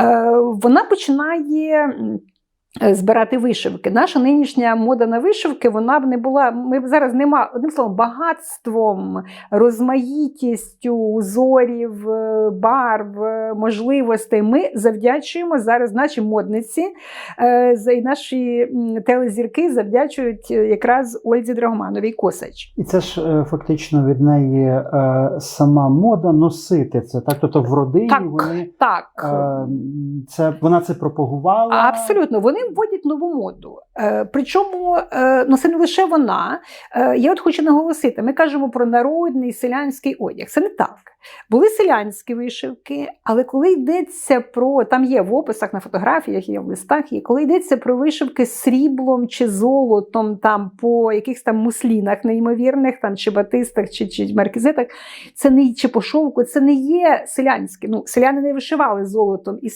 Е, Вона починає. Е, Збирати вишивки. Наша нинішня мода на вишивки, вона б не була. Ми б зараз нема одним словом, багатством, розмаїтістю узорів, е, барв, е, можливостей. Ми завдячуємо зараз наші модниці, і наші телезірки завдячують якраз Ользі Драгомановій Косач. І це ж фактично від неї сама мода носити це. Так, тобто в родині Так, вони Так. це вона це пропагувала. Абсолютно, вони вводять нову моду. Е, причому е, ну, це не лише вона. Е, я от хочу наголосити: ми кажемо про народний селянський одяг. Це не так. Були селянські вишивки, але коли йдеться про там є в описах на фотографіях, є в листах, є коли йдеться про вишивки сріблом чи золотом, там по якихось там муслінах неймовірних, там чи батистах, чи, чи маркізитах, це не чи по шовку, це не є селянське. Ну, селяни не вишивали золотом і